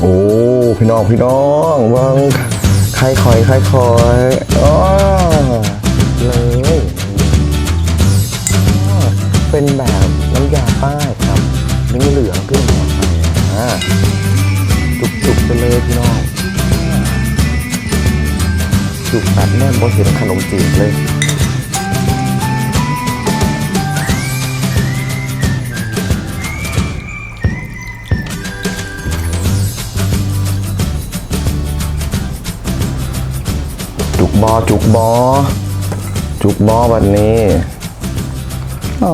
โอ้พี่น้องพี่น้องวางไข่คอยไข่คอยอ๋อเลยอ๋อเป็นแบบน้ำยาป้ายครับเหลืองเหลืองๆขึ้นมาอ่าจุกๆไปเลยพี่น้องจุกแบบแน่นบนเห็นขนมจีบเลย จุกบอ จุกบอจุกบอแบบนี้อ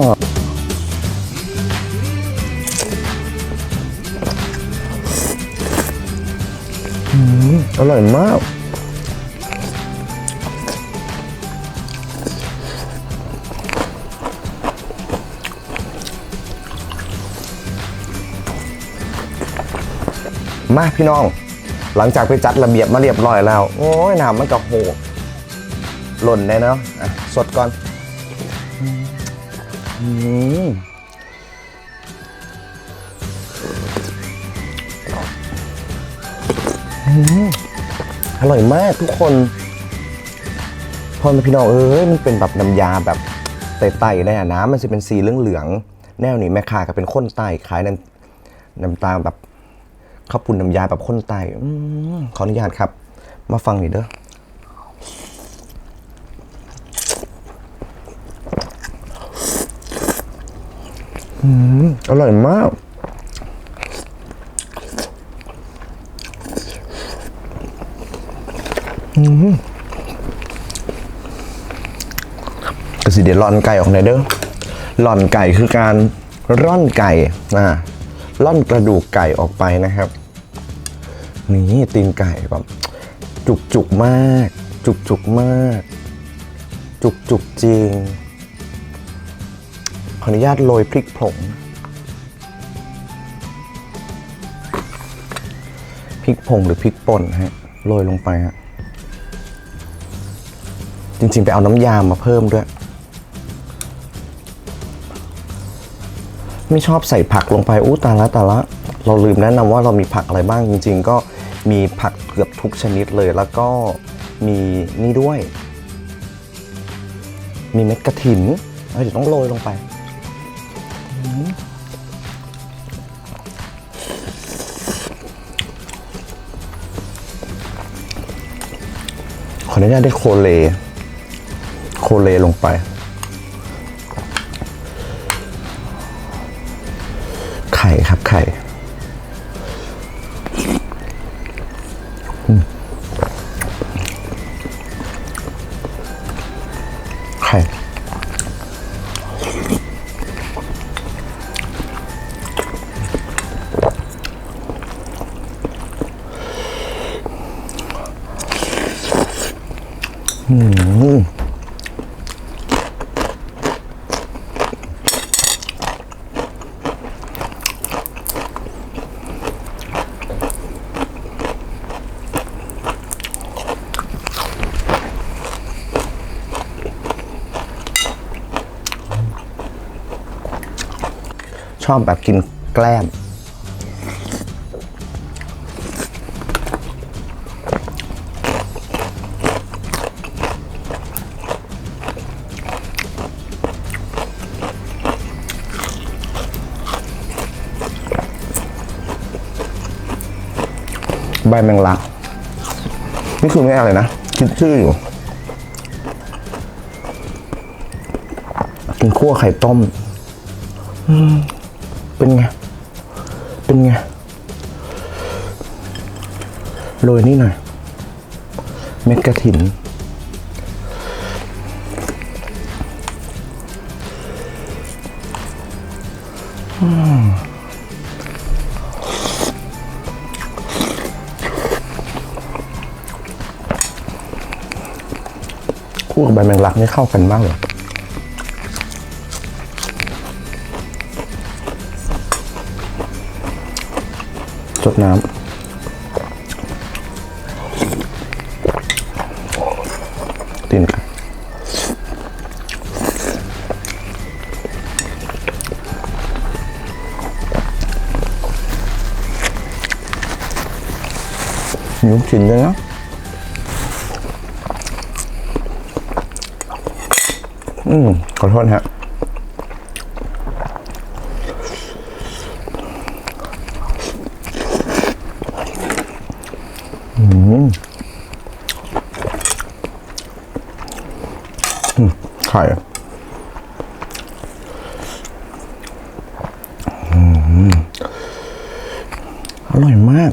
อร่อยมากมาพี่น้อง หลังจากไปจัดระเบียบมาเรียบร้อยแล้ว โอ้ยน้ำมันก็โหก หล่นได้เนาะอะสดก่อนอืมอร่อยมากทุกคนพอพี่น้องเอ้ยมันเป็นแบบน้ำยาแบบไต่ๆเลยอะน้ำมันจะเป็นสีเหลืองๆแนวนี้แม่ค้าก็เป็นข้นไต่ขายน้ำน้ำตาแบบข้าวปุ้นน้ำยาแบบคนไต่ขออนุญาตครับ มาฟังหน่อยเด้อ อร่อยมาก อืมกระสิเดี๋ยวร่อนไก่ออกหน่อยเด้อร่อนไก่คือการร่อนไก่อ่าร่อนกระดูกไก่ออกไปนะครับ นี่ตีนไก่แบบจุกจุกมาก จุกจุกมาก จุกจุกจริง ออนุญาตโรยพริกผงพริกผงหรือพริกป่นฮะโรยลงไปฮะจริงๆ ไปเอาน้ำยามาเพิ่มด้วย ไม่ชอบใส่ผักลงไปอู้ตาละตาละ เราลืมแนะนำว่าเรามีผักอะไรบ้างจริง ๆ ก็มีผักเกือบทุกชนิดเลยแล้วก็มีนี่ด้วย มีเม็ดกระถินเดี๋ยวต้องโรยลงไป ขออนุญาตได้โคเล โคเลลงไป ไข่ครับไข่ไข่ ชอบแบบกินแกล้ม ใบแมงลัก นี่คือไม่อะไรนะ คิดชื่ออยู่ กินคั่วไข่ต้ม เป็นไง เป็นไง โรยนี่หน่อย เม็ดกระถิน อืมคู่กับใบแมงลักนี่เข้ากันมากเลย จดน้ำตีนกันมีลูกชิ้นด้วยนะอืมขอโทษฮะ อืมอืมไข่อืม อร่อยมาก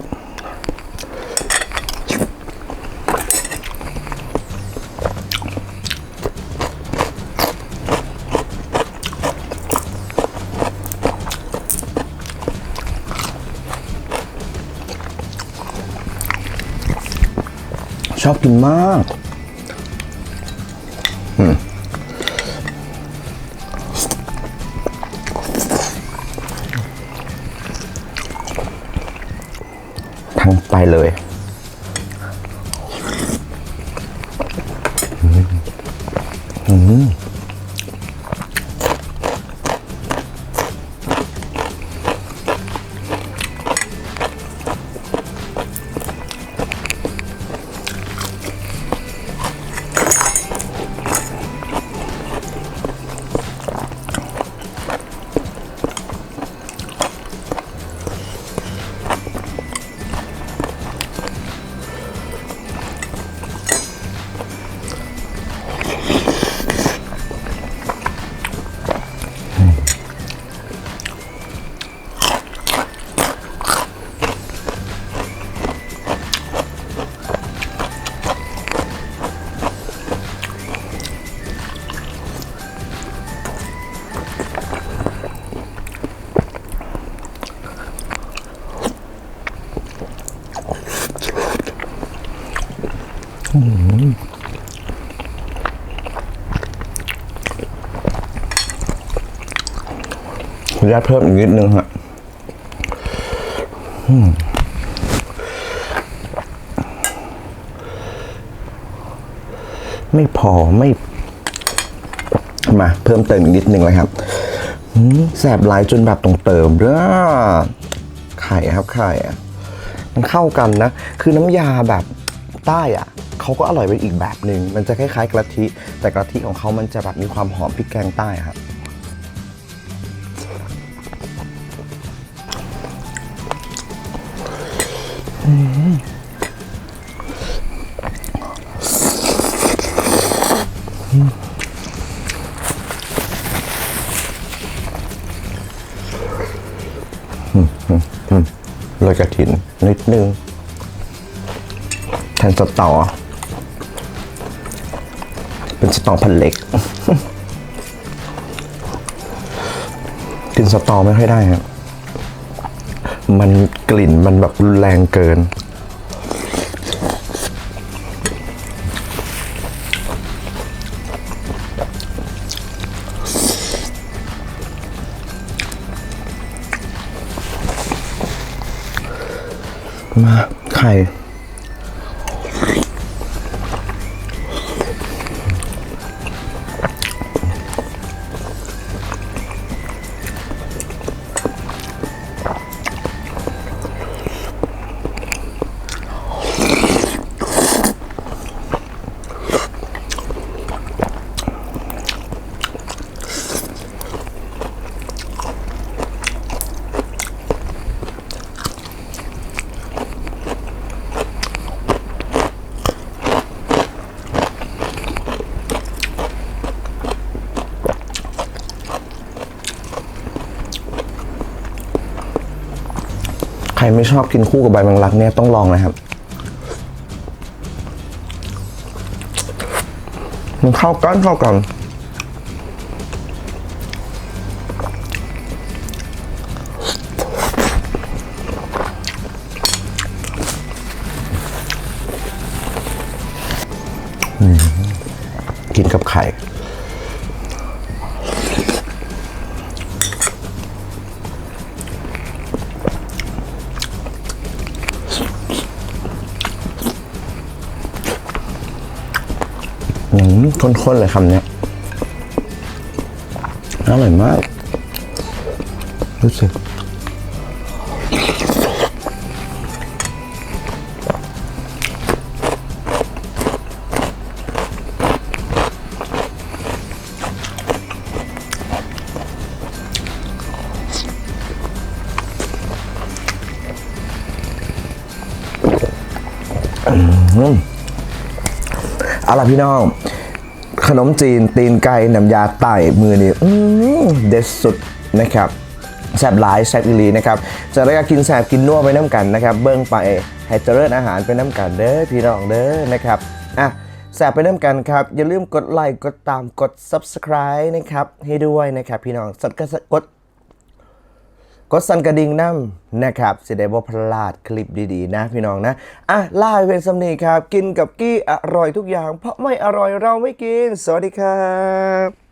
ชอบกินมาก ออนุญาตเพิ่มอีกนิดนึงฮะไม่พอไม่ มาเพิ่มเติมอีกนิดนึงเลยครับแสบหลายจนแบบตรงเติมเด้อไข่ครับไข่อะมันเข้ากันนะ คือน้ำยาแบบใต้อะเขาก็อร่อยไปอีกแบบหนึ่ง มันจะคล้ายๆกะทิ แต่กะทิของเขามันจะแบบมีความหอมพริกแกงใต้ครับ โรยกระถินนิดนึงแทนสตอ เป็นสตอพันเล็ก กินสตอไม่ค่อยได้ครับมันกลิ่นมันแบบรุนแรงเกิน มาไข่ รไม่ชอบกินคู่กับใบแมงลักเนี่ยต้องลองนะครับมันเข้ากันเข้ากันกินกับไข่ ข้นๆเลยคำนี้อร่อยมาก รู้สึก อืมเอาละพี่น้อง ขนมจีน ตีนไก่น้ำยาไต่มือนี่อืมเด็ดสุดนะครับแซบหลายแซบอีลีนะครับจะได้กินแซบกินนัวไปน้ำกันนะครับ เบิ้งไปให้เจริญอาหารไปน้ำกันเด้อพี่น้องเด้อนะครับอะแซบไปน้ำกันครับ อย่าลืมกดไลค์กดตามกด subscribe นะครับให้ด้วยนะครับพี่น้องสดก็กด กดสั่นกระดิ่งน้ำนะครับสิได้บ่พลาดคลิปดีๆ นะพี่น้องนะ อะล่าเป็นสำนีครับ กินกับกี้อร่อยทุกอย่าง เพราะไม่อร่อยเราไม่กิน สวัสดีครับ